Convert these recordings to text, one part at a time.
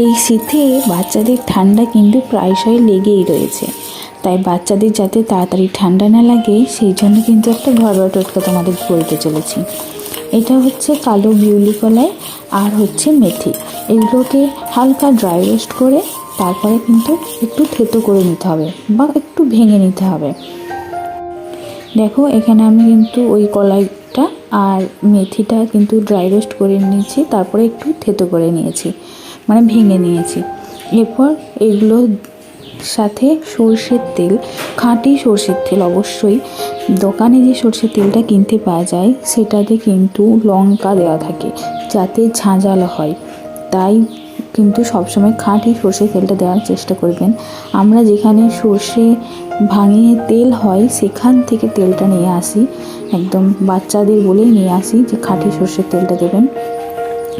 এই শীতে বাচ্চাদের ঠান্ডা কিন্তু প্রায়শই লেগেই রয়েছে। তাই বাচ্চাদের যাতে তাড়াতাড়ি ঠান্ডা না লাগে, সেই জন্য কিন্তু একটা ঘরোয়া টোটকা তোমাদের বলতে চলেছি। এটা হচ্ছে কালো বিউলি কলাই আর হচ্ছে মেথি। এগুলোকে হালকা ড্রাই রোস্ট করে তারপরে কিন্তু একটু থেতো করে নিতে হবে বা একটু ভেঙে নিতে হবে। দেখো, এখানে আমি কিন্তু ওই কলাইটা আর মেথিটা কিন্তু ড্রাই রোস্ট করে নিয়েছি, তারপরে একটু থেতো করে নিয়েছি। মানে ভেঙে নিয়েছি। এরপর এগুলো সাথে সর্ষের তেল, খাঁটি সর্ষের তেল অবশ্যই। দোকানে যে সর্ষের তেলটা কিনতে পাওয়া যায়, সেটাতে কিন্তু লঙ্কা দেওয়া থাকে, যাতে ঝাঁঝাল হয়। তাই কিন্তু সবসময় খাঁটি সর্ষের তেলটা দেওয়ার চেষ্টা করবেন। আমরা যেখানে সর্ষে ভাঙিয়ে তেল হয়, সেখান থেকে তেলটা নিয়ে আসি। একদম বাচ্চাদের বলেই নিয়ে আসি যে খাঁটি সর্ষের তেলটা দেবেন।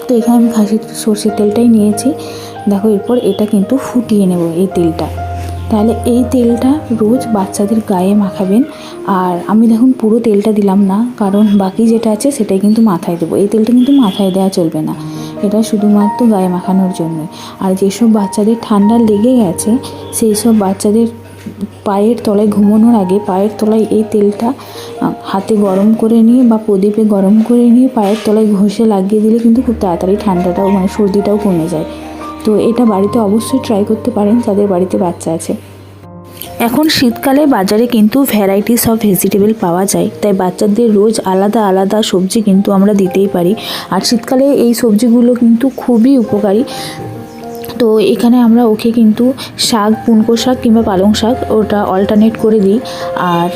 তো এখানে আমি খাসি সর্ষের তেলটাই নিয়েছি। দেখো, এরপর এটা কিন্তু ফুটিয়ে নেব এই তেলটা। তাহলে এই তেলটা রোজ বাচ্চাদের গায়ে মাখাবেন। আর আমি দেখুন, পুরো তেলটা দিলাম না, কারণ বাকি যেটা আছে সেটাই কিন্তু মাথায় দেবো। এই তেলটা কিন্তু মাথায় দেওয়া চলবে না। এটা শুধুমাত্র গায়ে মাখানোর জন্য আর যেসব বাচ্চাদের ঠান্ডা লেগে গেছে, সেই সব বাচ্চাদের পায়ের তলায় ঘুমানোর আগে পায়ের তলায় এই তেলটা হাতে গরম করে নিয়ে বা প্রদীপে গরম করে নিয়ে পায়ের তলায় ঘষে লাগিয়ে দিলে কিন্তু খুব তাড়াতাড়ি ঠান্ডাটাও মানে সর্দিটাও কমে যায়। তো এটা বাড়িতে অবশ্যই ট্রাই করতে পারেন, যাদের বাড়িতে বাচ্চা আছে। এখন শীতকালে বাজারে কিন্তু ভ্যারাইটিস অফ ভেজিটেবল পাওয়া যায়। তাই বাচ্চাদের রোজ আলাদা আলাদা সবজি কিন্তু আমরা দিতেই পারি। আর শীতকালে এই সবজিগুলো কিন্তু খুবই উপকারী। তো এখানে আমরা ওকে কিন্তু শাক পুনকো শাক কিংবা পালং শাক ওটা অল্টারনেট করে দিই। আর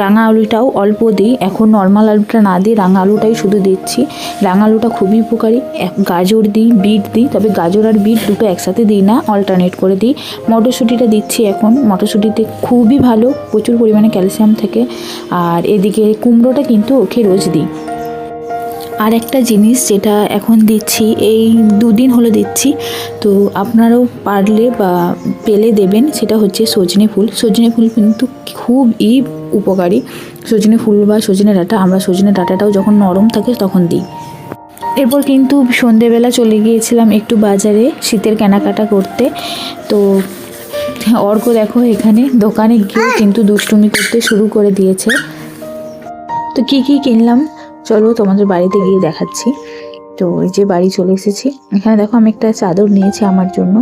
রাঙা আলুটাও অল্প দিই। এখন নর্মাল আলুটা না দিই রাঙা আলুটাই শুধু দিচ্ছি। রাঙা আলুটা খুবই উপকারী। গাজর দিই, বিট দিই, তবে গাজর আর বিট দুটো একসাথে দিই না অল্টারনেট করে দিই। মটরশুঁটিটা দিচ্ছি এখন। মটরশুঁটিতে খুবই ভালো, প্রচুর পরিমাণে ক্যালসিয়াম থাকে। আর এদিকে কুমড়োটা কিন্তু ওকে রোজ দিই। আর একটা জিনিস যেটা এখন দিচ্ছি, এই দুদিন হলো দিচ্ছি, তো আপনারাও পারলে বা পেলে দেবেন, সেটা হচ্ছে সজনে ফুল। সজনে ফুল কিন্তু খুবই উপকারী। সজনে ফুল বা সজনে ডাঁটা, আমরা সজনে ডাঁটাটাও যখন নরম থাকে তখন দিই। এরপর কিন্তু সন্ধেবেলা চলে গিয়েছিলাম একটু বাজারে শীতের কেনাকাটা করতে। তো অর্ক দেখো এখানে দোকানে গিয়ে কিন্তু দুষ্টুমি করতে শুরু করে দিয়েছে। তো কি কি কিনলাম? চলো তোমাদের বাড়িতে গিয়ে দেখাচ্ছি। তো এই যে বাড়ি চলে এসেছি। এখানে দেখো আমি একটা চাদর নিয়েছি আমার জন্য।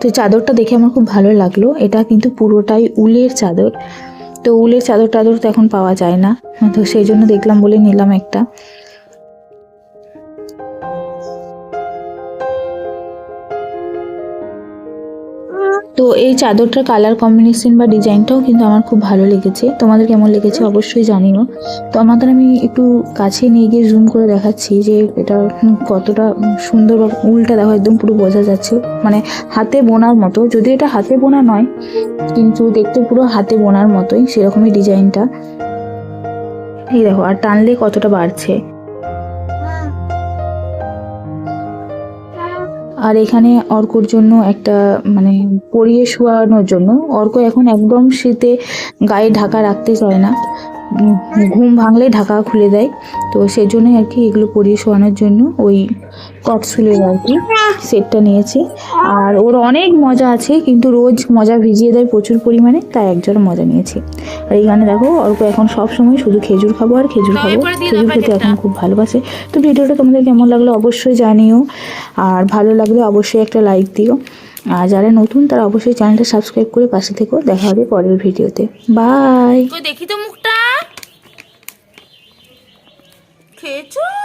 তো চাদরটা দেখে আমার খুব ভালো লাগল। এটা কিন্তু পুরোটাই উলের চাদর। তো উলের চাদর টাদর তো এখন পাওয়া যায় না। তো সেই জন্য দেখলাম বলে নিলাম একটা। তো এই চাদরটার কালার কম্বিনেশন বা ডিজাইনটাও কিন্তু আমার খুব ভালো লেগেছে। তোমাদের কেমন লেগেছে অবশ্যই জানিও। তো আমাদের আমি একটু কাছে নিয়ে গিয়ে জুম করে দেখাচ্ছি যে এটা কতটা সুন্দর বা উলটা দেখো, একদম পুরো বোঝা যাচ্ছে। মানে হাতে বোনার মতো যদি এটা হাতে বোনা নয়, কিন্তু দেখতে পুরো হাতে বোনার মতোই সেরকমই ডিজাইনটা এই দেখো, আর টানলে কতটা বাড়ছে। আর এখানে অর্কর জন্য একটা মানে পরিয়ে শোয়ানোর জন্য। অর্ক এখন একদম শীতে গায়ে ঢাকা রাখতে চায় না। ঘুম ভাঙলে ঢাকা খুলে দেয়। তো সেই জন্যই আর কি এগুলো পরিয়ে শোয়ানোর জন্য ওই কটসুলের আর কি সেটটা নিয়েছি। আর ওর অনেক মজা আছে কিন্তু রোজ মজা ভিজিয়ে দেয় প্রচুর পরিমাণে তাই একজন মজা নিয়েছি। আর এইখানে দেখো অল্প এখন সব সময় শুধু খেজুর খাব আর খেজুর খাব। খেজুর খেতে এখন খুব ভালোবাসে। তো ভিডিওটা তোমাদের কেমন লাগল অবশ্যই জানিও। আর ভালো লাগলে অবশ্যই একটা লাইক দিও। আর যারা নতুন তারা অবশ্যই চ্যানেলটা সাবস্ক্রাইব করে পাশে থেকেও দেখা হবে পরের ভিডিওতে। বাই দেখি তো মুখটা। খেয়েছো?